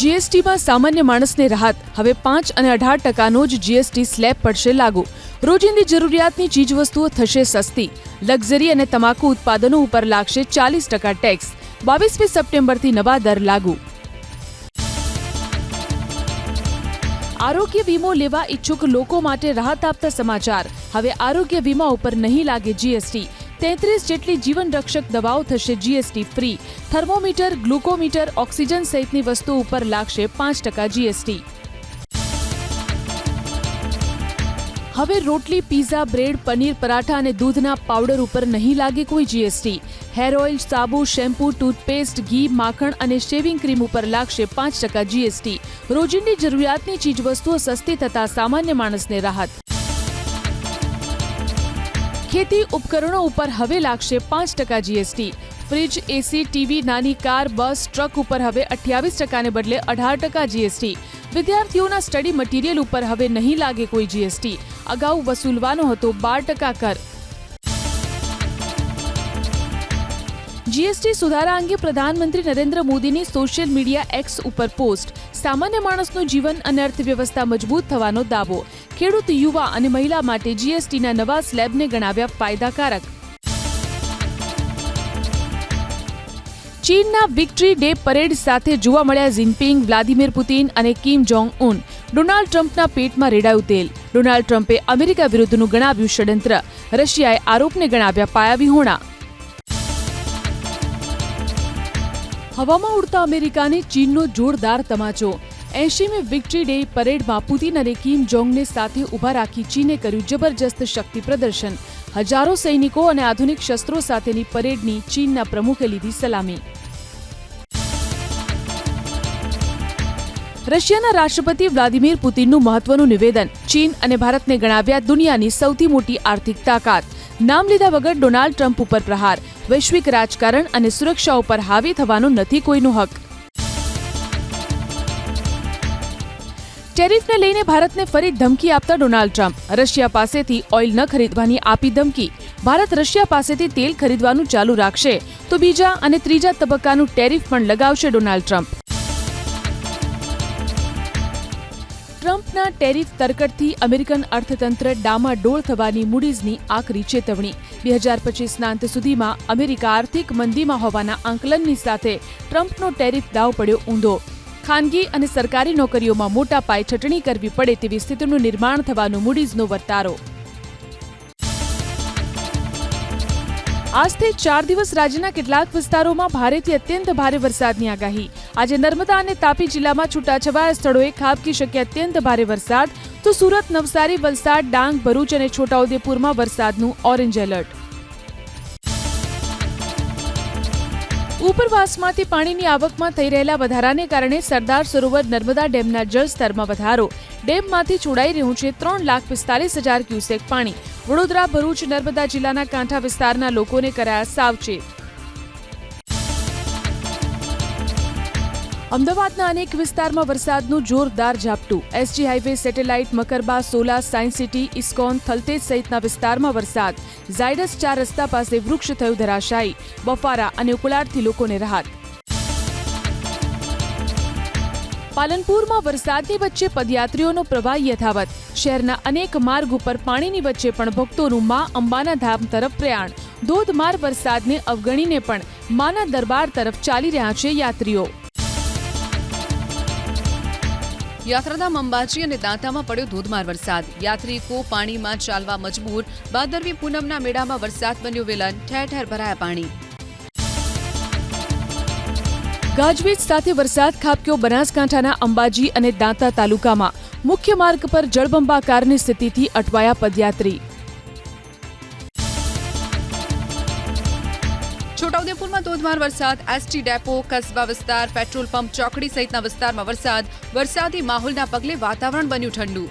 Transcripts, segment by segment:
જીએસટીમાં સામાન્ય માણસને રાહત. હવે પાંચ અને અઢાર ટકાનો જ જીએસટી સ્લેબ પડશે લાગુ. રોજિંદી જરૂરિયાતની ચીજવસ્તુઓ થશે સસ્તી. લક્ઝરી અને તમાકુ ઉત્પાદનો ઉપર લાગશે ચાલીસ ટકા ટેક્સ. બાવીસમી સપ્ટેમ્બરથી નવા દર લાગુ. આરોગ્ય વીમો લેવા ઈચ્છુક લોકો માટે રાહત આપતા સમાચાર. હવે આરોગ્ય વીમા ઉપર નહીં લાગે જીએસટી. તેત્રીસ જેટલી જીવન રક્ષક દવાઓ થશે GST free thermometer glucometer oxygen સહિતની વસ્તુ ઉપર લાગશે પાંચ ટકા જીએસટી હવે રોટલી, પીઝા, બ્રેડ, પનીર, પરાઠા અને દૂધના પાવડર ઉપર નહીં લાગે કોઈ જીએસટી હેર ઓઇલ સાબુ, શેમ્પૂ, ટૂથપેસ્ટ, ઘી, માખણ અને શેવિંગ ક્રીમ ઉપર લાગશે પાંચ ટકા જીએસટી રોજિંદી જરૂરિયાતની ચીજવસ્તુઓ સસ્તી થતા સામાન્ય માણસને રાહત. ખેતી ઉપકરણો ઉપર હવે લાગશે પાંચ ટકા જીએસટી ફ્રિજ એસી ટીવી નાની કાર, બસ, ટ્રક ઉપર હવે અઠ્યાવીસ ટકાને બદલે અઢાર ટકા જીએસટી વિદ્યાર્થીઓના સ્ટડી મટીરિયલ ઉપર હવે નહીં લાગે કોઈ જીએસટી અગાઉ વસૂલવાનો હતો બાર ટકા કર. જીએસટી સુધારા અંગે પ્રધાનમંત્રી નરેન્દ્ર મોદીની સોશિયલ મીડિયા એક્સ ઉપર પોસ્ટ. સામાન્ય માણસનું જીવન અને અર્થવ્યવસ્થા મજબૂત થવાનો દાવો. ખેડૂત, યુવા અને મહિલા માટે જીએસટીના નવા સ્લેબને ગણાવ્યા ફાયદાકારક. ચીનના વિક્ટરી ડે પરેડ સાથે જોવા મળ્યા જિનપિંગ વ્લાદિમીર પુતિન અને કિમ જોંગ ઉન ડોનાલ્ડ ટ્રમ્પના પેટમાં રેડાયું તેલ. ડોનાલ્ડ ટ્રમ્પે અમેરિકા વિરુદ્ધનું ગણાવ્યું ષડયંત્ર. રશિયાએ આરોપને ગણાવ્યા પાયાવિહોણા. હવામાં ઉડતા અમેરિકાને ચીનનો જોરદાર તમાચો. એંશીમી વિક્ટરી ડે પરેડમાં પુતિન અને કિમ જોંગને સાથે ઊભા રાખી ચીને કર્યું જબરજસ્ત શક્તિ પ્રદર્શન. હજારો સૈનિકો અને આધુનિક શસ્ત્રો સાથેની પરેડની ચીનના પ્રમુખે લીધી સલામી. રશિયાના રાષ્ટ્રપતિ વ્લાદિમીર પુતિનનું મહત્વનું નિવેદન, ચીન અને ભારતને ગણાવ્યા દુનિયાની સૌથી મોટી આર્થિક તાકાત. નામ લીધા વગર ડોનાલ્ડ ટ્રમ્પ ઉપર પ્રહાર, વૈશ્વિક રાજકારણ અને સુરક્ષા ઉપર હાવી થવાનો નથી કોઈનો હક. ટેરિફને લઈને ભારતને ફરી ધમકી આપતા ડોનાલ્ડ ટ્રમ્પ, રશિયા પાસેથી ઓઇલ ન ખરીદવાની આપી ધમકી. ભારત રશિયા પાસેથી તેલ ખરીદવાનું ચાલુ રાખશે, તો બીજા અને ત્રીજા તબક્કાનું ટેરિફ પણ લગાવશે ડોનાલ્ડ ટ્રમ્પ. ટ્રમ્પના ટેરિફ તરકટથી અમેરિકન અર્થતંત્ર ડામાડોળ થવાની મૂડીઝની આકરી ચેતવણી. બે હજાર પચીસના અંત સુધીમાં અમેરિકા આર્થિક મંદીમાં હોવાના આંકલનની સાથે ટ્રમ્પનો ટેરિફ દાવ પડ્યો ઊંધો. ખાનગી અને સરકારી નોકરીઓમાં મોટા પાયે છટણી કરવી પડે તેવી સ્થિતિનું નિર્માણ થવાનો મૂડીઝનો વર્તારો. આજથી ચાર દિવસ રાજ્યના કેટલાક વિસ્તારોમાં ભારેથી અત્યંત ભારે વરસાદની આગાહી. આજે નર્મદા અને તાપી જિલ્લામાં છૂટાછવાયા સ્થળોએ ખાબકી શકે અત્યંત ભારે વરસાદ. તો સુરત, નવસારી, વલસાડ, ડાંગ, ભરૂચ અને છોટાઉદેપુરમાં વરસાદનું ઓરેન્જ એલર્ટ. ઉપરવાસમાંથી પાણીની આવકમાં થઈ રહેલા વધારાને કારણે સરદાર સરોવર નર્મદા ડેમના જળસ્તરમાં વધારો. ડેમમાંથી છોડાઈ રહ્યું છે ત્રણ લાખ પિસ્તાલીસ હજાર ક્યુસેક પાણી. વડોદરા, ભરૂચ, નર્મદા જિલ્લાના કાંઠા વિસ્તારના લોકોને કરાયા સાવચેત. અમદાવાદના અનેક વિસ્તારમાં વરસાદનું જોરદાર ઝાપટું. SG highway, satellite, Makarba, Sola science city, ISKCON, Thaltej સહિતના વિસ્તારમાં વરસાદ. ઝાયડસ ચાર રસ્તા પાસે વૃક્ષ થયું ધરાશાયી. બફારા અને ઉકળાટથી લોકોને રાહત. પાલનપુરમાં વરસાદની વચ્ચે પદયાત્રીઓનો પ્રવાહ યથાવત. શહેરના અનેક માર્ગ ઉપર પાણીની વચ્ચે પણ ભક્તોનું મા અંબાના ધામ તરફ પ્રયાણ. ધોધમાર વરસાદને અવગણીને પણ માના દરબાર તરફ ચાલી રહ્યા છે યાત્રીઓ. યાત્રાધામ અંબાજી અને દાંતામાં પડ્યો ધોધમાર વરસાદ. યાત્રિકો પાણીમાં ચાલવા મજબૂર. ભાદરવી પૂનમના મેળામાં વરસાદ બન્યો વિલન. ઠેર ઠેર ભરાયા પાણી. ગાજવીજ સાથે વરસાદ ખાબક્યો બનાસકાંઠાના અંબાજી અને દાંતા તાલુકામાં. મુખ્ય માર્ગ પર જળબંબાકારની સ્થિતિથી અટવાયા પદયાત્રી. ધોધમાર વરસાદ, એસટી ડેપો, કસ્બા વિસ્તાર, પેટ્રોલ પંપ, ચોકડી સહિતના વિસ્તારમાં વરસાદ. વરસાદી માહોલના પગલે વાતાવરણ બન્યું ઠંડુ.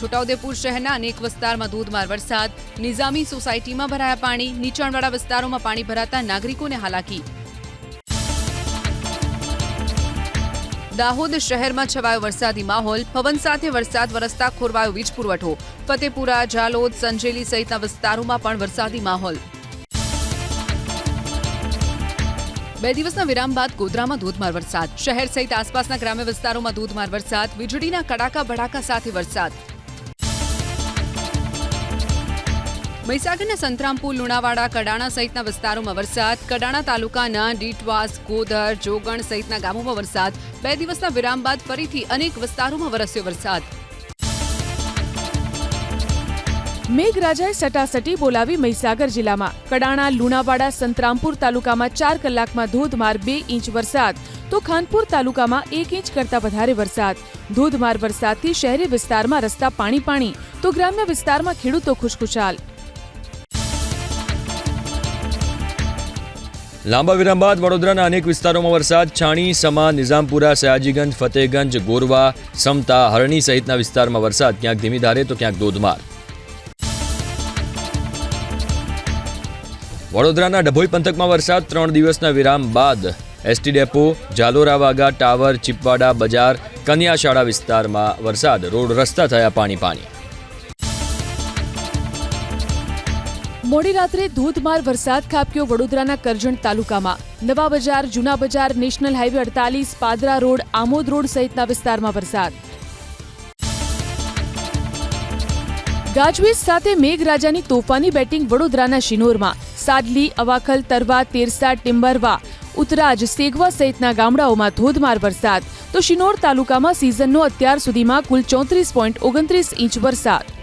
છોટાઉદેપુર શહેરના અનેક વિસ્તારમાં ધોધમાર વરસાદ. નિઝામી સોસાયટીમાં ભરાયા પાણી. નીચાણવાળા વિસ્તારોમાં પાણી ભરાતા નાગરિકોને હાલાકી. દાહોદ શહેરમાં છવાયો વરસાદી માહોલ. પવન સાથે વરસાદ વરસતા ખોરવાયો વીજ પુરવઠો. ફતેપુરા જાલોદ સંજેલી સહિતના વિસ્તારોમાં પણ વરસાદી માહોલ. બે દિવસના વિરામ બાદ ગોધરામાં ધોધમાર વરસાદ. શહેર સહિત આસપાસના ગ્રામ્ય વિસ્તારોમાં ધોધમાર વરસાદ. વીજળીના કડાકા ભડાકા સાથે વરસાદ. મહીસાગરના સંતરામપુર લુણાવાડા, કડાણા સહિતના વિસ્તારોમાં વરસાદ. કડાણા તાલુકાના ડીટવાસ, ગોધર, જોગણ સહિતના ગામોમાં વરસાદ. બે દિવસના વિરામ બાદ ફરીથી અનેક વિસ્તારોમાં વરસ્યો વરસાદ. મેઘરાજાએ સટાસટી બોલાવી મહીસાગર જિલ્લામાં. કડાણા, લુણાવાડા, સંતરામપુર તાલુકામાં ચાર કલાકમાં ધોધમાર બે ઇંચ વરસાદ. તો ખાનપુર તાલુકામાં એક ઇંચ કરતા વધારે વરસાદ. ધોધમાર વરસાદથી શહેરી વિસ્તારમાં રસ્તા પાણી પાણી. તો ગ્રામ્ય વિસ્તારમાં ખેડૂતો ખુશખુશાલ. લાંબા વિરામ બાદ વડોદરાના અનેક વિસ્તારોમાં વરસાદ. છાણી, સમા, નિઝામપુરા, સયાજીગંજ, ફતેહગંજ, ગોરવા, સમતા, હરણી સહિતના વિસ્તારમાં વરસાદ. ક્યાંક ધીમી ધારે તો ક્યાંક ધોધમાર. વડોદરાના ડભોઈ પંથકમાં વરસાદ ત્રણ દિવસના વિરામ બાદ. ST depot, Jalora Vaga, tower, Chipwada બજાર કન્યાશાળા વિસ્તારમાં વરસાદ. રોડ રસ્તા થયા પાણી પાણી મોડી રાત્રે ધોધમાર વરસાદ ખાબક્યો વડોદરાના કરજણ તાલુકામાં. નવા બજાર, જૂના બજાર, નેશનલ હાઈવે અડતાલીસ, પાદરા રોડ, આમોદ રોડ સહિતના વિસ્તારમાં વરસાદ. ગાજવીજ સાથે મેઘરાજાની તોફાની બેટિંગ વડોદરાના શિનોરમાં. સાદલી, અવાખલ, તરવા, તેરસા ટિમ્બરવા ઉતરાજ, સેગવા સહિતના ગામડાઓમાં ધોધમાર વરસાદ. તો શિનોર તાલુકામાં સિઝનનો અત્યાર સુધીમાં કુલ ચોત્રીસ પોઈન્ટ ઓગણત્રીસ ઇંચ વરસાદ.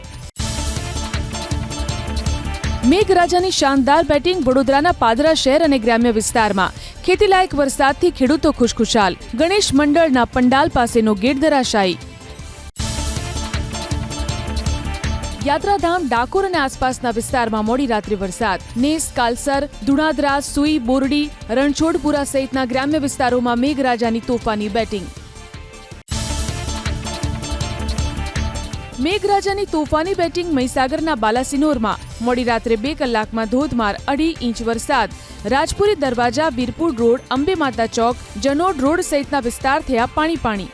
મેઘરાજાની શાનદાર બેટિંગ વડોદરાના પાદરા શહેર અને ગ્રામ્ય વિસ્તારમાં. ખેતીલાયક વરસાદથી ખેડૂતો ખુશખુશાલ. ગણેશ મંડળના પંડાલ પાસેનો ગેટ ધરાશાયી. યાત્રાધામ ડાકોર અને આસપાસના વિસ્તારમાં મોડી રાત્રે વરસાદ. નેસ, કાલસર, ધુણાદરા, સુઈ, બોરડી, રણછોડપુરા સહિતના ગ્રામ્ય વિસ્તારોમાં મેઘરાજાની તોફાની બેટિંગ. મેઘરાજાની તોફાની બેટિંગ મહીસાગરના બાલાસિનોરમાં. મોડી રાત્રે બે કલાકમાં ધોધમાર અઢી ઇંચ વરસાદ. રાજપુરી દરવાજા, વીરપુર રોડ, અંબે માતા ચોક, જનોડ રોડ સહિતના વિસ્તાર થયા પાણી પાણી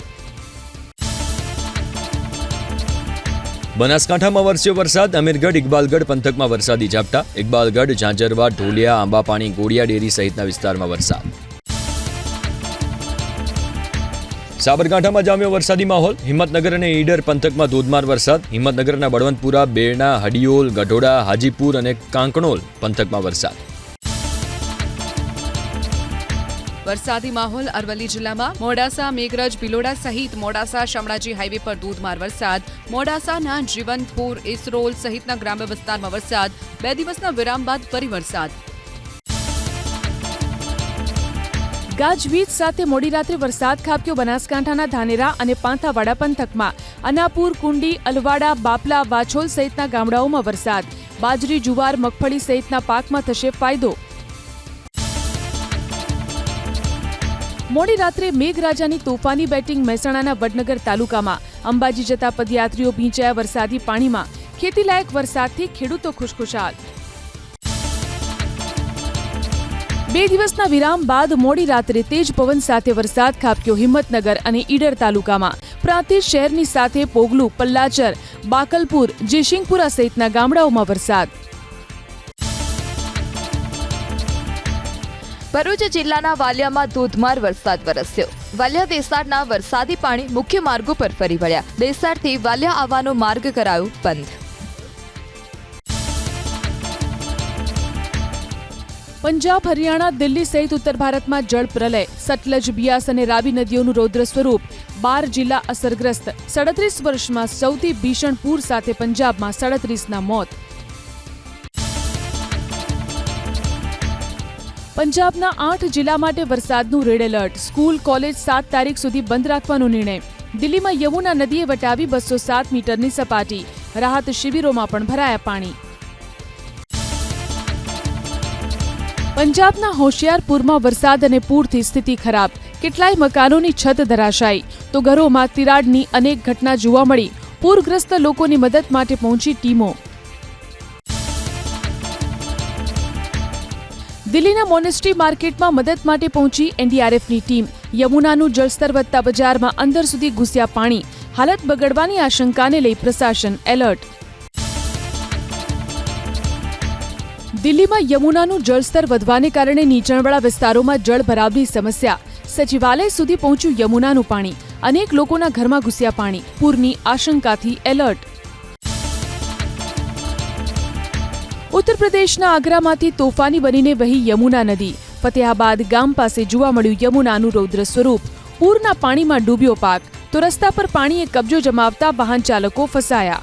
બનાસકાંઠામાં વરસ્યો વરસાદ, અમીરગઢ, ઇકબાલગઢ પંથકમાં વરસાદી ઝાપટા. ઇકબાલગઢ, ઝાંઝરવા, ઢોલિયા, આંબાપાણી ગોળિયા ડેરી સહિતના વિસ્તારમાં વરસાદ. સાબરકાંઠામાં જામ્યો વરસાદી માહોલ. હિંમતનગર અને ઈડર પંથકમાં ધોધમાર વરસાદ. હિંમતનગરના બળવંતપુરા, બેરણા, હડિયોલ, ગઢોડા, હાજીપુર અને કાંકણોલ પંથકમાં વરસાદ. વરસાદી માહોલ અરવલ્લી જિલ્લામાં. મોડાસા, મેઘરજ, ભિલોડા સહિત મોડાસા, શામળાજી હાઈવે પર ધોધમાર વરસાદ. મોડાસાના જીવનપુર ઇસરોલ સહિતના ગ્રામ્ય વિસ્તારમાં વરસાદ. બે દિવસના વિરામ બાદ ફરી વરસાદ. ગાજવીજ સાથે મોડી રાત્રે વરસાદ ખાબક્યો બનાસકાંઠાના ધાનેરા અને પાંથાવાડા પંથકમાં. અનાપુર, કુંડી, અલવાડા, બાપલા, વાછોલ સહિતના ગામડાઓમાં વરસાદ. બાજરી, જુવાર, મગફળી સહિતના પાકમાં થશે ફાયદો. મોડી રાત્રે મેઘરાજાની તોફાની બેટિંગ મહેસાણાના વડનગર તાલુકામાં. અંબાજી જતા પદયાત્રીઓ ભીંચાયા વરસાદી પાણીમાં. ખેતીલાયક વરસાદથી ખેડૂતો ખુશખુશાલ. બે દિવસના વિરામ બાદ મોડી રાત્રે તેજ પવન સાથે વરસાદ ખાબક્યો હિંમતનગર અને ઈડર તાલુકામાં. પ્રાંતિજ શહેરની સાથે પોગલું, પલ્લાચર, બાકલપુર, જેશિંગપુરા સહિતના ગામડાઓમાં વરસાદ. ભરૂચ જિલ્લાના વાલિયામાં ધોધમાર વરસાદ વરસ્યો. વાલિયા દેસાડના વરસાદી પાણી મુખ્ય માર્ગો પર ફરી વળ્યા. દેસાડથી વાલિયા આવવાનો માર્ગ કરાયો બંધ. પંજાબ, હરિયાણા, દિલ્હી સહિત ઉત્તર ભારતમાં જળ પ્રલય. સતલજ, બિયાસ અને રાવી નદીઓનું રૌદ્ર સ્વરૂપ બાર જિલ્લા અસરગ્રસ્ત. સડત્રીસ વર્ષમાં સૌથી ભીષણ પૂર સાથે પંજાબમાં સડત્રીસના મોત. પંજાબના આઠ જિલ્લા માટે વરસાદનું રેડ એલર્ટ. સ્કૂલ, કોલેજ સાત તારીખ સુધી બંધ રાખવાનો નિર્ણય. દિલ્હીમાં યમુના નદીએ વટાવી બસો સાત મીટરની સપાટી. રાહત શિબિરોમાં પણ ભરાયા પાણી. પંજાબના હોશિયારપુરમાં વરસાદ અને પૂરથી સ્થિતિ ખરાબ. કેટલાય મકાનોની છત ધરાશાયી. તો ઘરોમાં તિરાડની અનેક ઘટના જોવા મળી. પૂરગ્રસ્ત લોકોની મદદ માટે પહોંચી ટીમો. દિલ્હીના મોનેસ્ટ્રી માર્કેટમાં મદદ માટે પહોંચી એનડીઆરએફની ટીમ. યમુનાનું જળસ્તર વધતા બજારમાં અંદર સુધી ઘૂસ્યા પાણી. હાલત બગડવાની આશંકાને લઈ પ્રશાસન એલર્ટ. દિલ્હીમાં યમુનાનું જળસ્તર વધવાને કારણે નીચાણવાળા વિસ્તારોમાં જળ ભરાવની સમસ્યા. સચિવાલય સુધી પહોંચ્યું યમુનાનું પાણી. અનેક લોકોના ઘરમાં ઘૂસ્યા પાણી. પૂરની આશંકાથી એલર્ટ. ઉત્તર પ્રદેશના આગ્રામાંથી તોફાની બનીને વહી યમુના નદી. ફતેહાબાદ ગામ પાસે જોવા મળ્યું યમુનાનું રૌદ્ર સ્વરૂપ. પૂરના પાણીમાં ડૂબ્યો પાક. તો રસ્તા પર પાણીએ કબજો જમાવતા વાહન ચાલકો ફસાયા.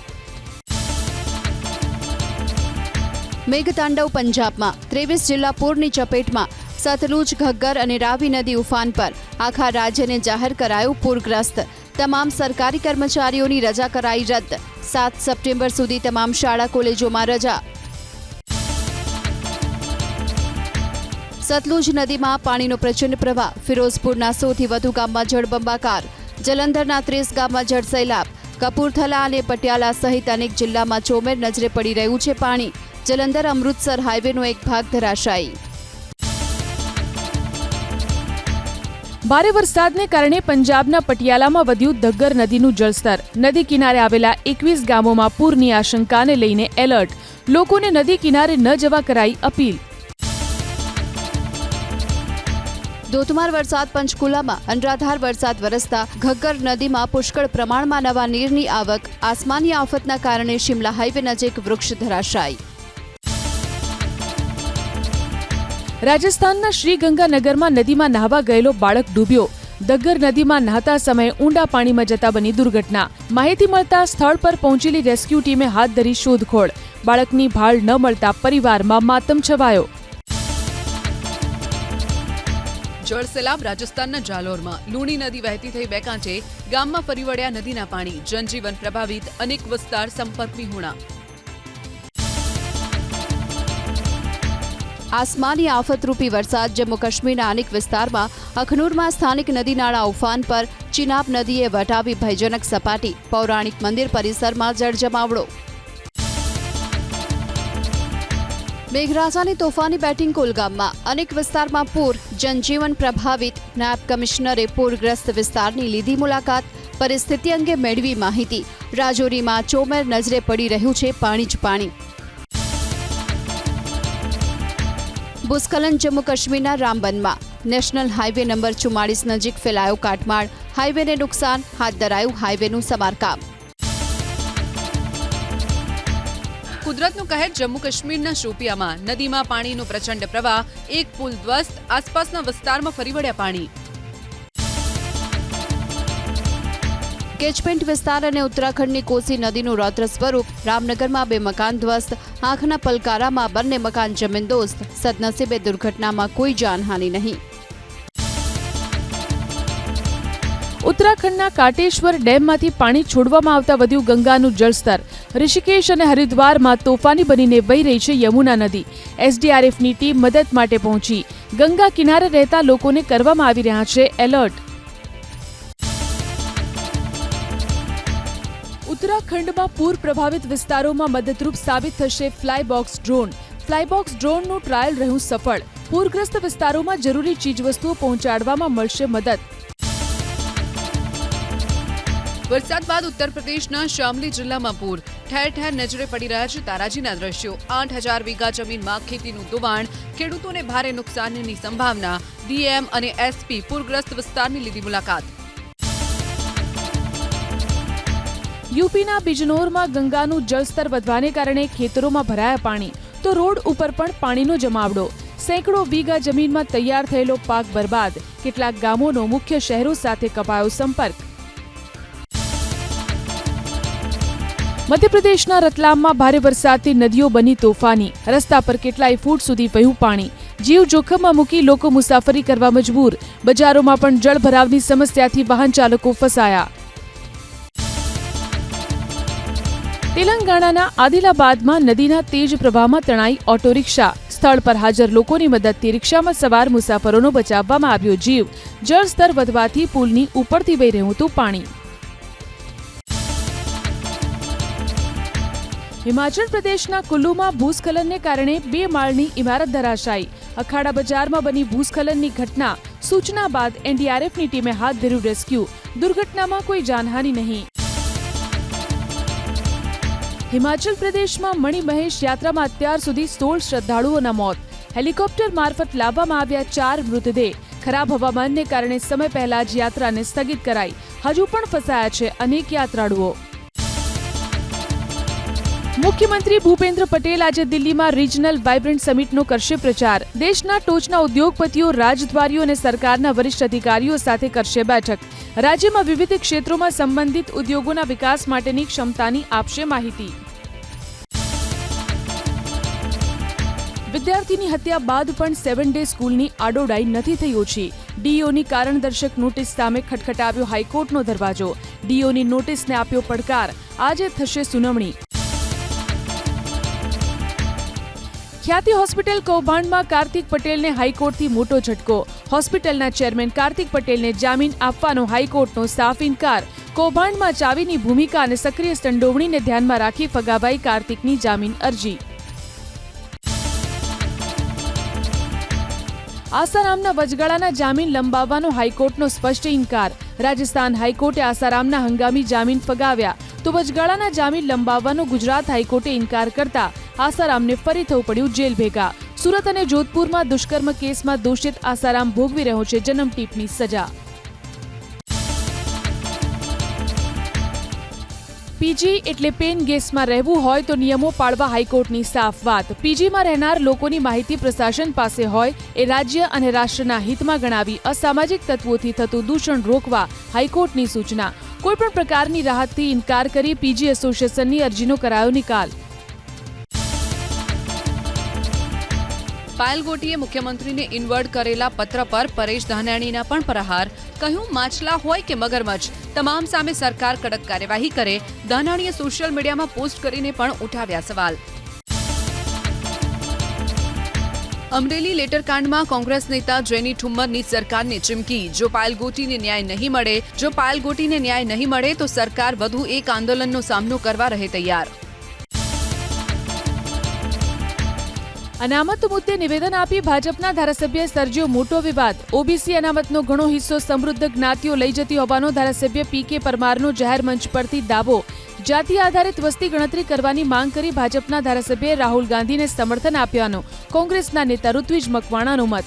મેઘતાંડવ પંજાબમાં. ત્રેવીસ જિલ્લા પૂરની ચપેટમાં સતલુજ, ઘગ્ગર અને રાવી નદી ઉફાન પર આખા રાજ્યને જાહેર કરાયું પૂરગ્રસ્ત. તમામ સરકારી કર્મચારીઓની રજા કરાઈ રદ. સાત સપ્ટેમ્બર સુધી તમામ શાળા કોલેજોમાં રજા. સતલુજ નદીમાં પાણીનો પ્રચંડ પ્રવાહ. ફિરોઝપુરના સૌથી વધુ ગામમાં જળબંબાકાર. જલંધરના ત્રીસ ગામમાં જળસૈલાબ. કપૂરથલા અને પટિયાલા સહિત અનેક જિલ્લામાં ચોમેર નજરે પડી રહ્યું છે પાણી. જલંધર અમૃતસર હાઈવેનો એક ભાગ ધરાશાયી. ભારે વરસાદને કારણે પંજાબના પટિયાલામાં વધ્યું દગ્ગર નદીનું જળસ્તર. નદી કિનારે આવેલા એકવીસ ગામોમાં પૂરની આશંકાને લઈને એલર્ટ. લોકોને નદી કિનારે ન જવા કરાઈ અપીલ. ધોધમાર વરસાદ પંચકુલામાં અનરાધાર વરસાદ વરસતા ઘગ્ગર નદીમાં પુષ્કળ પ્રમાણમાં નવા નીરની આવક આસમાની આફતના કારણે શિમલા હાઈવે નજીક વૃક્ષ ધરાશાયી. રાજસ્થાનના શ્રીગંગાનગરમાં નદીમાં નહાવા ગયેલો બાળક ડૂબ્યો. દગ્ગર નદીમાં નહાતા સમયે ઊંડા પાણીમાં જતા બની દુર્ઘટના. માહિતી મળતા સ્થળ પર પહોંચેલી રેસ્ક્યુ ટીમે હાથ ધરી શોધખોળ. બાળકની ભાળ ન મળતા પરિવારમાં માતમ છવાયો. જળસેલાબ રાજસ્થાનના જાલોરમાં. લુણી નદી વહેતી થઈ બે કાંઠે ગામમાં ફરી વળ્યા નદીના પાણી. જનજીવન પ્રભાવિત અનેક વિસ્તાર સંપર્ક વિહોણા આસમાની આફતરૂપી વરસાદ જમ્મુ કાશ્મીરના અનેક વિસ્તારમાં અખનૂરમાં સ્થાનિક નદી નાળા ઉફાન પર ચિનાબ નદીએ વટાવી ભયજનક સપાટી. પૌરાણિક મંદિર પરિસરમાં જળજમાવડો મેઘરાજાની તોફાની બેટિંગ કુલગામમાં. અનેક વિસ્તારમાં પૂર, જનજીવન પ્રભાવિત. નાયબ કમિશનરે પૂરગ્રસ્ત વિસ્તારની લીધી મુલાકાત. પરિસ્થિતિ અંગે મેળવી માહિતી. રાજૌરીમાં ચોમેર નજરે પડી રહ્યું છે પાણી જ પાણી. ભૂસ્ખલન જમ્મુ કાશ્મીરના રામબનમાં. નેશનલ હાઈવે નંબર ચુમ્માળીસ નજીક ફેલાયો કાટમાળ. હાઈવેને નુકસાન, હાથ ધરાયું હાઈવેનું સમારકામ. કુદરતનું કહેર જમ્મુ કાશ્મીરના શોપિયામાં. નદીમાં પાણીનો પ્રચંડ પ્રવાહ, એક પુલ ધ્વસ્ત, આસપાસના વિસ્તારમાં ફરી વળ્યા પાણી. કેચમેન્ટ વિસ્તાર અને ઉત્તરાખંડની કોસી નદીનું રૌદ્ર સ્વરૂપ રામનગરમાં બે મકાન ધ્વસ્ત, આંખના પલકારામાં બંને મકાન જમીનદોસ્ત સદનસીબે દુર્ઘટનામાં કોઈ જાનહાનિ નહીં. ઉત્તરાખંડના કાટેશ્વર ડેમમાંથી પાણી છોડવામાં આવતા વધ્યું ગંગાનું જળસ્તર. ઋષિકેશ અને હરિદ્વારમાં તોફાની બનીને વહી રહી છે યમુના નદી. એસડીઆરએફની ટીમ મદદ માટે પહોંચી. ગંગા કિનારે રહેતા લોકોને કરવામાં આવી રહ્યા છે એલર્ટ. ઉત્તરાખંડમાં પૂર પ્રભાવિત વિસ્તારોમાં મદદરૂપ સાબિત થશે ફ્લાયબોક્સ ડ્રોન. ફ્લાયબોક્સ ડ્રોનનું ટ્રાયલ રહ્યું સફળ. પૂરગ્રસ્ત વિસ્તારોમાં જરૂરી ચીજવસ્તુઓ પહોંચાડવામાં મળશે મદદ. વરસાદ બાદ ઉત્તર પ્રદેશના શામલી જિલ્લામાં પૂર. ઠેર ઠેર નજરે પડી રહ્યા છે તારાજીના દ્રશ્યો. આઠ હજાર વીઘા જમીનમાં ખેતીનું દુવાણ ખેડૂતોને ભારે નુકસાનની સંભાવના. ડીએમ અને એસપી પૂરગ્રસ્ત વિસ્તારની લીધી મુલાકાત. યુપીના બિજનોરમાં ગંગાનું જળસ્તર વધવાને કારણે ખેતરોમાં ભરાયા પાણી. તો રોડ ઉપર પણ પાણીનો જમાવડો. સેંકડો વીઘા જમીનમાં તૈયાર થયેલો પાક બરબાદ. કેટલાક ગામોનો મુખ્ય શહેરો સાથે કપાયો સંપર્ક. મધ્યપ્રદેશના રતલામમાં ભારે વરસાદથી નદીઓ બની તોફાની. રસ્તા પર કેટલાય ફૂટ સુધી વહ્યું પાણી. જીવ જોખમમાં મૂકી લોકો મુસાફરી કરવા મજબૂર. બજારોમાં પણ જળભરાવની સમસ્યાથી વાહન ચાલકો ફસાયા. તેલંગાણાના આદિલાબાદમાં નદીના તેજ પ્રવાહમાં તણાઈ ઓટો રિક્ષા. સ્થળ પર હાજર લોકોની મદદથી રિક્ષામાં સવાર મુસાફરોનો બચાવવામાં આવ્યો જીવ. જળસ્તર વધવાથી પુલની ઉપરથી વહી રહ્યું હતું પાણી. હિમાચલ પ્રદેશના કુલ્લુમાં ભૂસ્ખલનને કારણે બે માળની ઇમારત ધરાશાયી. અખાડા બજારમાં બની ભૂસ્ખલનની ઘટના. સૂચના બાદ એનડીઆરએફની ટીમે હાથ ધર્યું રેસ્ક્યુ. દુર્ઘટનામાં કોઈ જાનહાનિ નહીં. હિમાચલ પ્રદેશમાં મણિમહેશ યાત્રામાં અત્યાર સુધી સોળ શ્રદ્ધાળુઓના મોત. હેલિકોપ્ટર મારફત લાવવામાં આવ્યા ચાર મૃતદેહ. ખરાબ હવામાનને કારણે સમય પહેલા જ યાત્રાને સ્થગિત કરાઈ. હજુ પણ ફસાયા છે અનેક યાત્રાળુઓ. મુખ્યમંત્રી ભૂપેન્દ્ર પટેલ આજે દિલ્હીમાં રિજનલ વાઇબ્રન્ટ સમિટનો કરશે પ્રચાર. દેશના ટોચના ઉદ્યોગપતિઓ, રાજદ્વારીઓ અને સરકારના વરિષ્ઠ અધિકારીઓ સાથે કરશે બેઠક. રાજ્યમાં વિવિધ ક્ષેત્રોમાં સંબંધિત ઉદ્યોગોના વિકાસ માટેની ક્ષમતાની આપશે માહિતી. વિદ્યાર્થીની હત્યા બાદ પણ સેવન ડે સ્કૂલની આડોડાઈ નથી થઈ ઓછી ડીઓની કારણદર્શક નોટિસ સામે ખટખટાવ્યો હાઈકોર્ટનો દરવાજો. ડીઓની નોટિસને આપ્યો પડકાર. આજે થશે સુનાવણી. ખ્યાતિ હોસ્પિટલ કૌભાંડમાં કાર્તિક પટેલને હાઈકોર્ટથી મોટો ઝટકો. હોસ્પિટલના ચેરમેન કાર્તિક પટેલને જામીન આપવાનો હાઈકોર્ટનો સાફ ઇનકાર. કૌભાંડમાં ચાવીની ભૂમિકા અને સક્રિય સંડોવણીને ધ્યાનમાં રાખી ફગાવાઈ કાર્તિકની જામીન અરજી. આસારામના વચગાળાના જામીન લંબાવવાનો હાઈકોર્ટનો સ્પષ્ટ ઇનકાર. રાજસ્થાન હાઈકોર્ટે આસારામના હંગામી જામીન ફગાવ્યા. તો વચગાળાના જામીન લંબાવવાનો ગુજરાત હાઈકોર્ટે ઇનકાર કરતા. આસારામને ફરી થવું પડ્યું જેલ ભેગા. સુરત અને જોધપુરમાં દુષ્કર્મ કેસમાં દોષિત આસારામ ભોગવી રહ્યો છે જન્મટીપની સજા. પીજી એટલે પેન ગેસમાં રહેવું હોય તો નિયમો પાળવા હાઈકોર્ટની સાફ વાત. પીજીમાં રહેનાર લોકોની માહિતી પ્રશાસન પાસે હોય એ રાજ્ય અને રાષ્ટ્રના હિતમાં ગણાવી અસામાજિક તત્વોથી થતું દૂષણ રોકવા હાઈકોર્ટની સૂચના. કોઈપણ પ્રકારની રાહતથી ઇનકાર કરી પીજી એસોસિએશનની અરજીનો કરાયો નિકાલ. પાયલ ગોટીએ મુખ્યમંત્રીને ઇન્વર્ટ કરેલા પત્ર પર પરેશ ધાનાણીના પણ પ્રહાર. કહ્યું, માછલા હોય કે મગરમચ્છ, તમામ સામે સરકાર કડક કાર્યવાહી કરે. ધાનાણીએ સોશિયલ મીડિયામાં પોસ્ટ કરીને પણ ઉઠાવ્યા સવાલ. અમરેલી લેટરકાંડમાં કોંગ્રેસ નેતા જેની ઠુમ્મરની સરકારને ચીમકી. જો પાયલ ગોટીને ન્યાય નહીં મળે, જો પાયલ ગોટીને ન્યાય નહીં મળે, તો સરકાર વધુ એક આંદોલનનો સામનો કરવા રહે તૈયાર. અનામત મુદ્દે નિવેદન આપી ભાજપના ધારાસભ્ય સર્જ્યો મોટો વિવાદ. ઓબીસી અનામતનો ઘણો હિસ્સો સમૃદ્ધ જ્ઞાતિઓ લઈ જતી હોવાનો ધારાસભ્ય પી કે પરમારનો જાહેર મંચ પરથી દાવો. જાતિ આધારિત વસ્તી ગણતરી કરવાની માંગ કરી ભાજપના ધારાસભ્યએ રાહુલ ગાંધીને સમર્થન આપ્યાનો. કોંગ્રેસના નેતા ઋત્વિજ મકવાણાનો મત.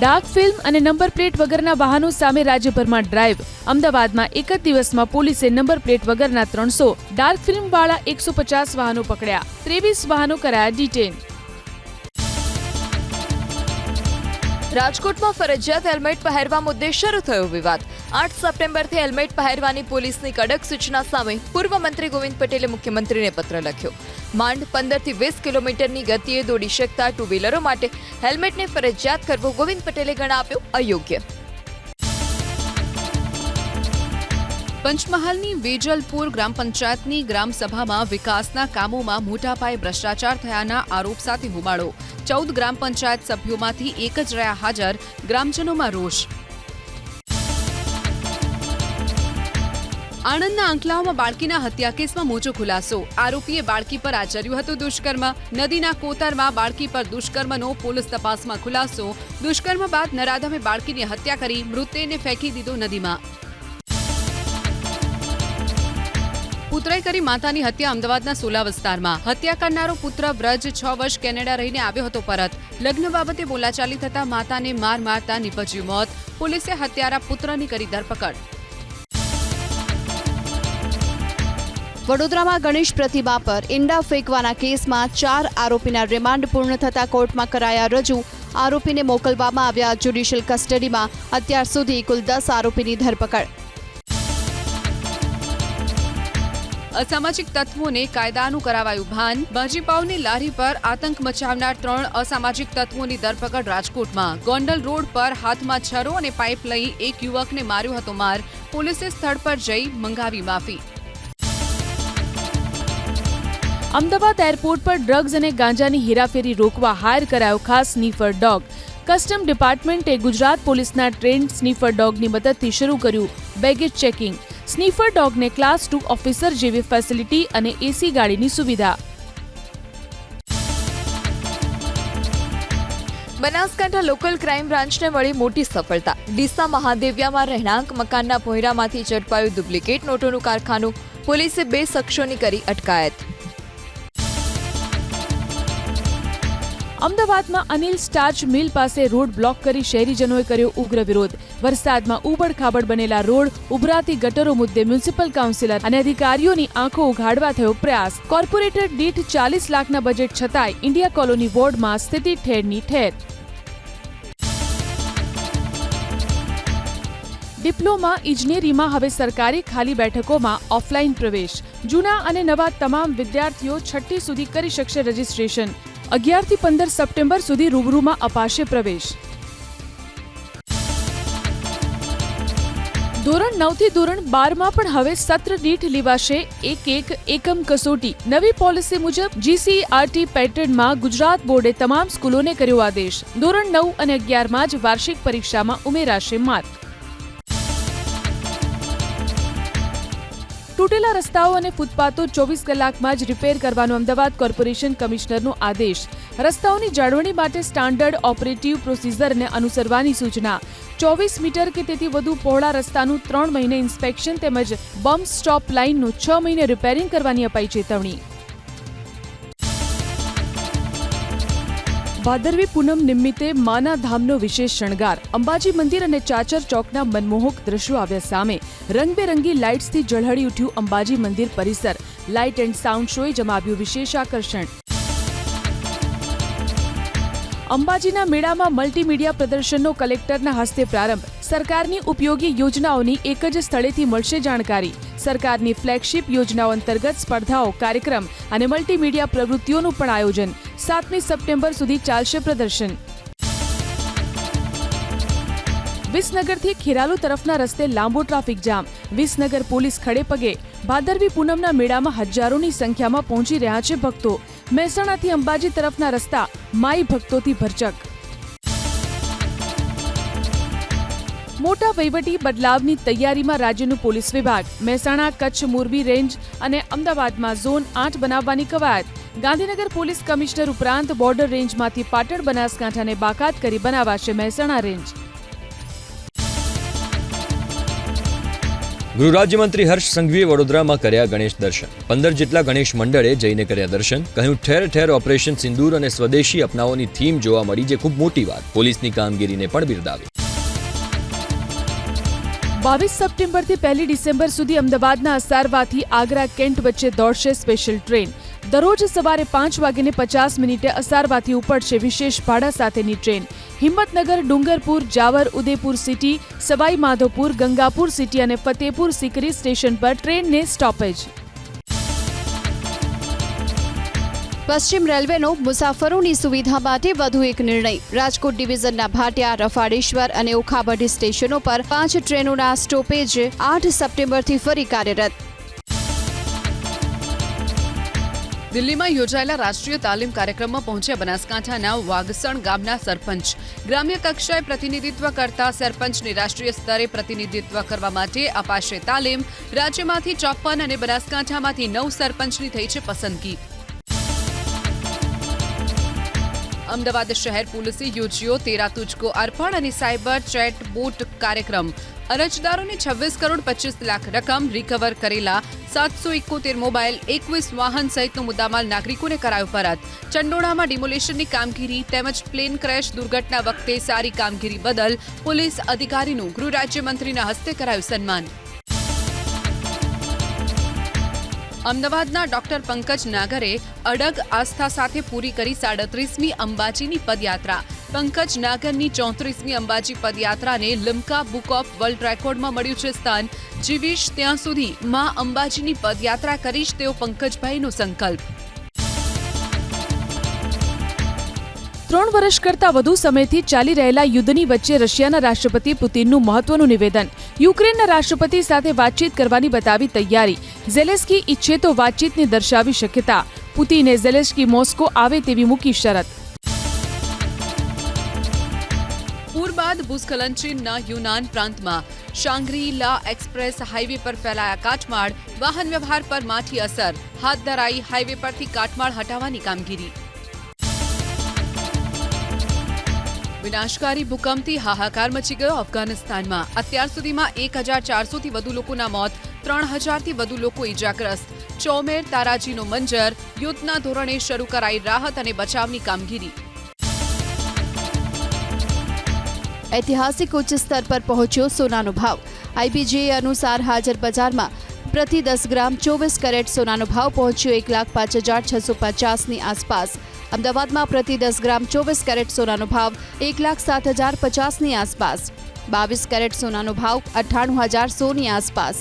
ડાર્ક ફિલ્મ અને નંબર પ્લેટ વગરના વાહનો સામે રાજ્યભરમાં ડ્રાઈવ. અમદાવાદમાં એક જ દિવસમાં પોલીસે નંબર પ્લેટ વગરના ત્રણસો, ડાર્ક ફિલ્મ વાળા એકસો પચાસ વાહનો પકડ્યા. ત્રેવીસ વાહનો કરાયા ડિટેન. રાજકોટમાં ફરજિયાત હેલ્મેટ પહેરવા મુદ્દે શરૂ થયો વિવાદ. આઠ સપ્ટેમ્બરથી હેલ્મેટ પહેરવાની પોલીસની કડક સૂચના સામે પૂર્વ મંત્રી ગોવિંદ પટેલે મુખ્યમંત્રીને પત્ર લખ્યો. માંડ પંદરથી વીસ કિલોમીટરની ગતિએ દોડી શકતા ટુ વ્હીલરો માટે હેલ્મેટને ફરજિયાત કરવો ગોવિંદ પટેલે ગણાવ્યો અયોગ્ય. પંચમહાલની વેજલપુર ગ્રામ પંચાયતની ગ્રામસભામાં વિકાસના કામોમાં મોટા પાયે ભ્રષ્ટાચાર થયાના આરોપ સાથે હોબાળો. ચૌદ ગ્રામ પંચાયત સભ્યોમાંથી એક જ રહ્યા હાજર ગ્રામજનોમાં રોષ. આણંદના આંકલાઓમાં બાળકીના હત્યા કેસમાં મોટો ખુલાસો. આરોપીએ બાળકી પર આચર્યું હતું દુષ્કર્મ. નદીના કોતરમાં બાળકી પર દુષ્કર્મનો પોલીસ તપાસમાં ખુલાસો. દુષ્કર્મ બાદ નરાધમે બાળકીની હત્યા કરી, મૃતદેહને ફેંકી દીધો નદીમાં. પુત્રએ કરી માતાની હત્યા અમદાવાદના સોલા વિસ્તારમાં. હત્યા કરનારો પુત્ર વ્રજ છ વર્ષ કેનેડા રહીને આવ્યો હતો પરત. લગ્ન બાબતે બોલાચાલી થતા માતાને માર મારતા નીપજ્યું મોત. પોલીસે હત્યારા પુત્રની કરી ધરપકડ. વડોદરામાં ગણેશ પ્રતિમા પર ઈંડા ફેંકવાના કેસમાં ચાર આરોપીના રિમાન્ડ પૂર્ણ થતા કોર્ટમાં કરાયા રજૂ. આરોપીને મોકલવામાં આવ્યા જ્યુડિશિયલ કસ્ટડીમાં. અત્યાર સુધી કુલ દસ આરોપીની ધરપકડ. અસામાજિક તત્વોને કાયદાનું કરાવાયું ભાન. ભાજીપાવની લારી પર આતંક મચાવનાર ત્રણ અસામાજિક તત્વોની ધરપકડ રાજકોટમાં. ગોંડલ રોડ પર હાથમાં છરો અને પાઇપ લઈ એક યુવકને માર્યો હતો માર. પોલીસે સ્થળ પર જઈ મંગાવી માફી. અમદાવાદ એરપોર્ટ પર ડ્રગ્સ અને ગાંજાની હેરાફેરી રોકવા હાયર કરાયો ખાસ સ્નીફર ડોગ. કસ્ટમ ડિપાર્ટમેન્ટે ગુજરાત પોલીસના ટ્રેન્ડ સ્નીફર ડોગની મદદથી શરૂ કર્યું બેગેજ ચેકિંગ. સ્નીફર ડોગને ક્લાસ ટુ ઓફિસર જેવી ફેસિલિટી અને એસી ગાડીની સુવિધા. બનાસકાંઠા લોકલ ક્રાઇમ બ્રાન્ચને મળી મોટી સફળતા. ડીસા મહાદેવ્યામાં રહેણાંક મકાનના ભોયરામાંથી ઝડપાયું ડુપ્લિકેટ નોટોનું કારખાનું પોલીસે બે શખ્સોની કરી અટકાયત. અમદાવાદમાં અનિલ સ્ટાર્ચ મિલ પાસે રોડ બ્લોક કરી શહેરીજનોએ કર્યો ઉગ્ર વિરોધ. વરસાદમાં ઉબડ બનેલા રોડ, ઉભરાતી ગટરો મુદ્દે મ્યુનિસિપલ કાઉન્સિલર અને અધિકારીઓની આંખો ઉઘાડવા થયો પ્રયાસ. કોર્પોરેટર દીઠ ચાલીસ લાખના બજેટ છતાંય ઇન્ડિયા કોલોની વોર્ડમાં સ્થિતિ ઠેરની ઠેર. ડિપ્લોમા ઇજનેરીમાં હવે સરકારી ખાલી બેઠકોમાં ઓફલાઈન પ્રવેશ. જૂના અને નવા તમામ વિદ્યાર્થીઓ છઠ્ઠી સુધી કરી શકશે રજીસ્ટ્રેશન. અગિયારથી પંદર સપ્ટેમ્બર સુધી રૂબરૂમાં અપાશે પ્રવેશ. ધોરણ નવથી ધોરણ બારમાં પણ હવે સત્ર દીઠ લેવાશે એક એક એકમ કસોટી. નવી પોલિસી મુજબ જીસીઆરટી પેટર્નમાં ગુજરાત બોર્ડે તમામ સ્કૂલોને કર્યો આદેશ. ધોરણ નવ અને અગિયારમાં જ વાર્ષિક પરીક્ષામાં ઉમેરાશે માર્ક. તૂટેલા રસ્તાઓ અને ફૂટપાથો ચોવીસ કલાકમાં જ રિપેર કરવાનો અમદાવાદ કોર્પોરેશન કમિશનરનો આદેશ. રસ્તાઓની જાળવણી માટે સ્ટાન્ડર્ડ ઓપરેટિવ પ્રોસિઝરને અનુસરવાની સૂચના. ચોવીસ મીટર કે તેથી વધુ પહોળા રસ્તાનું ત્રણ મહિને ઇન્સ્પેક્શન તેમજ બમ્પ સ્ટોપ લાઇનનું છ મહિને રિપેરિંગ કરવાની અપાઈ ચેતવણી. ભાદરવી પૂનમ નિમિત્તે માના ધામનો વિશેષ શણગાર. અંબાજી મંદિર અને ચાચર ચોકના મનમોહક દ્રશ્યો આવ્યા સામે. રંગબેરંગી લાઇટ્સથી ઝળહળી ઉઠ્યું અંબાજી મંદિર પરિસર. લાઇટ એન્ડ સાઉન્ડ શોએ જમાવ્યું વિશેષ આકર્ષણ. અંબાજીના મેળામાં મલ્ટીમીડિયા પ્રદર્શનનો કલેક્ટરના હસ્તે પ્રારંભ. સરકારની ઉપયોગી યોજનાઓની એક જ સ્થળેથી મળશે જાણકારી. સરકારની ફ્લેગશિપ યોજનાઓ અંતર્ગત સ્પર્ધાઓ, કાર્યક્રમ અને મલ્ટીમીડિયા પ્રવૃત્તિઓનું પણ આયોજન. સાતમી સપ્ટેમ્બર સુધી ચાલશે પ્રદર્શન. વિસનગરથી ખેરાલુ તરફના રસ્તે લાંબો ટ્રાફિક જામ. વિસનગર પોલીસ ખડે પગે. ભાદરવી પૂનમના મેળામાં હજારોની સંખ્યામાં પહોંચી રહ્યા છે ભક્તો. મહેસાણાથી અંબાજી તરફના રસ્તા માઈ ભક્તોથી ભરચક. મોટા વહીવટી બદલાવની તૈયારીમાં રાજ્યનું પોલીસ વિભાગ, મહેસાણા કચ્છ મોરબી રેન્જ અને અમદાવાદમાં ઝોન આઠ બનાવવાની કવાયત. ગાંધીનગર પોલીસ કમિશનર ઉપરાંત બોર્ડર રેન્જમાંથી પાટણ બનાસકાંઠાને બાકાત કરી બનાવાશે મહેસાણા રેન્જ. ગૃહ રાજ્યમંત્રી હર્ષ સંઘવીએ વડોદરામાં કર્યા ગણેશ દર્શન. પંદર જેટલા ગણેશ મંડળે જઈને કર્યા દર્શન. કહ્યું, ઠેર ઠેર ઓપરેશન સિંદૂર અને સ્વદેશી અપનાવોની થીમ જોવા મળી જે ખૂબ મોટી વાત. પોલીસની કામગીરીને પણ બિરદાવી. બાવીસ સપ્ટેમ્બરથી પહેલી ડિસેમ્બર સુધી અમદાવાદના અસારવાથી આગ્રા કેન્ટ વચ્ચે દોડશે સ્પેશિયલ ટ્રેન. દરરોજ સવારે પાંચ વાગીને પચાસ મિનિટે અસારવાથી ઉપડશે વિશેષ ભાડા સાથેની train. Himmatnagar, Dungarpur, Jawar Udaipur city, Sawai Madhopur, Gangapur city અને ફતેપુર સિકરી સ્ટેશન પર ટ્રેનને સ્ટોપેજ. પશ્ચિમ રેલવેનો મુસાફરોની સુવિધા માટે વધુ એક નિર્ણય. રાજકોટ ડિવિઝનના ભાટિયા રફાડેશ્વર અને ઓખાબઢી સ્ટેશનો પર પાંચ ટ્રેનોના સ્ટોપેજ આઠ સપ્ટેમ્બરથી ફરી કાર્યરત. દિલ્હીમાં યોજાયેલા રાષ્ટ્રીય તાલીમ કાર્યક્રમમાં પહોંચ્યા બનાસકાંઠાના વાગસણ ગામના સરપંચ. ગ્રામ્ય કક્ષાએ પ્રતિનિધિત્વ કરતા સરપંચને રાષ્ટ્રીય સ્તરે પ્રતિનિધિત્વ કરવા માટે અપાશે તાલીમ. રાજ્યમાંથી ચોપ્પન અને બનાસકાંઠામાંથી નવ સરપંચની થઈ છે પસંદગી. અમદાવાદ શહેર પોલીસે યોજ્યો તેરા તુજકો અર્પણ અને સાયબર ચેટ બોટ કાર્યક્રમ. અરજદારોને છવ્વીસ કરોડ પચીસ લાખ રકમ રિકવર કરેલા સાતસો એકોતેર મોબાઈલ, એકવીસ વાહન સહિતનો મુદ્દામાલ નાગરિકોને કરાયો પરત ચંડોળામાં ડિમોલેશનની કામગીરી તેમજ પ્લેન ક્રેશ દુર્ઘટના વખતે સારી કામગીરી બદલ પોલીસ અધિકારીનું ગૃહ રાજ્યમંત્રીના હસ્તે કરાયું સન્માન. અમદાવાદના ડોક્ટર પંકજ નાગરે અડગ આસ્થા સાથે પૂરી કરી સાડત્રીસમી અંબાજીની પદયાત્રા. પંકજ નાગરની ચોત્રીસમી અંબાજી પદયાત્રાને લિમ્કા બુક ઓફ વર્લ્ડ રેકોર્ડમાં મળ્યું છે સ્થાન. જીવીશ ત્યાં સુધી માં અંબાજીની પદયાત્રા કરીશ તેવો પંકજભાઈનો સંકલ્પ. ત્રણ વર્ષ કરતા વધુ સમયથી ચાલી રહેલા યુદ્ધની વચ્ચે રશિયાના રાષ્ટ્રપતિ પુતિનનું મહત્વનું નિવેદન. યુક્રેનના રાષ્ટ્રપતિ સાથે વાતચીત કરવાની બતાવી તૈયારી. ઝેલેસ્કી ઈચ્છે તો વાતચીતને દર્શાવી શક્યતા પુતિને ઝેલેસ્કી મોસ્કો આવે તેવી મૂકી શરત. પૂર બાદ ભૂસ્ખલન ચીનના યુનાન પ્રાંતમાં શાંગ્રી લા એક્સપ્રેસ હાઈવે પર ફેલાયા કાટમાળ. વાહન વ્યવહાર પર માઠી અસર. હાથ ધરાઈ હાઈવે પરથી કાટમાળ હટાવવાની કામગીરી. વિનાશકારી ભૂકંપથી હાહાકાર મચી ગયો અફઘાનિસ્તાનમાં. અત્યાર સુધીમાં એક હજાર ચારસોથી વધુ લોકોના મોત, ત્રણ હજારથી વધુ લોકો ઇજાગ્રસ્ત ચોમેર, તારાજીનો મંજર, યુદ્ધના ધોરણે શરૂ કરાઈ રાહત અને બચાવની કામગીરી. ઐતિહાસિક ઉચ્ચ સ્તર પર પહોંચ્યો સોનાનો ભાવ. આઈબીજે અનુસાર હાજર બજારમાં પ્રતિ દસ ગ્રામ ચોવીસ કેરેટ સોનાનો ભાવ પહોંચ્યો એક લાખ પાંચ હજાર છસો પચાસની આસપાસ. અમદાવાદમાં પ્રતિ દસ ગ્રામ ચોવીસ કેરેટ સોનાનો ભાવ એક લાખ સાત હજાર પચાસની આસપાસ. બાવીસ કેરેટ સોનાનો ભાવ અઠ્ઠાણું હજાર સોની આસપાસ.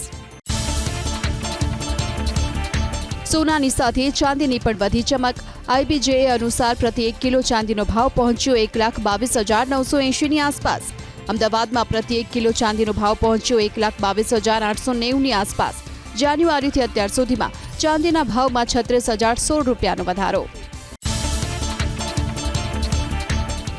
સોનાની સાથે ચાંદીની પણ વધી ચમક. આઈબીજેએ અનુસાર પ્રતિ એક કિલો ચાંદીનો ભાવ પહોંચ્યો એક લાખ બાવીસ હજાર નવસો એંશીની આસપાસ. અમદાવાદમાં પ્રતિ એક કિલો ચાંદીનો ભાવ પહોંચ્યો એક લાખ બાવીસ હજાર આઠસો નેવુંની આસપાસ. જાન્યુઆરીથી અત્યાર સુધીમાં ચાંદીના ભાવમાં છત્રીસ હજાર સોળ રૂપિયાનો વધારો.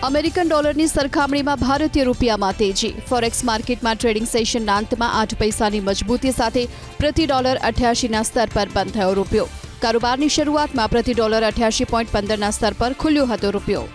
અમેરિકન ડોલરની સરખામણીમાં ભારતીય રૂપિયામાં તેજી. ફોરેક્સ માર્કેટમાં ટ્રેડિંગ સેશનના અંતમાં આઠ પૈસાની મજબૂતી સાથે પ્રતિ ડોલર અઠ્યાસીના સ્તર પર બંધ થયો રૂપિયો. કારોબારની શરૂઆતમાં પ્રતિ ડોલર અઠ્યાસી પોઈન્ટ પંદરના સ્તર પર ખુલ્યો હતો રૂપિયો.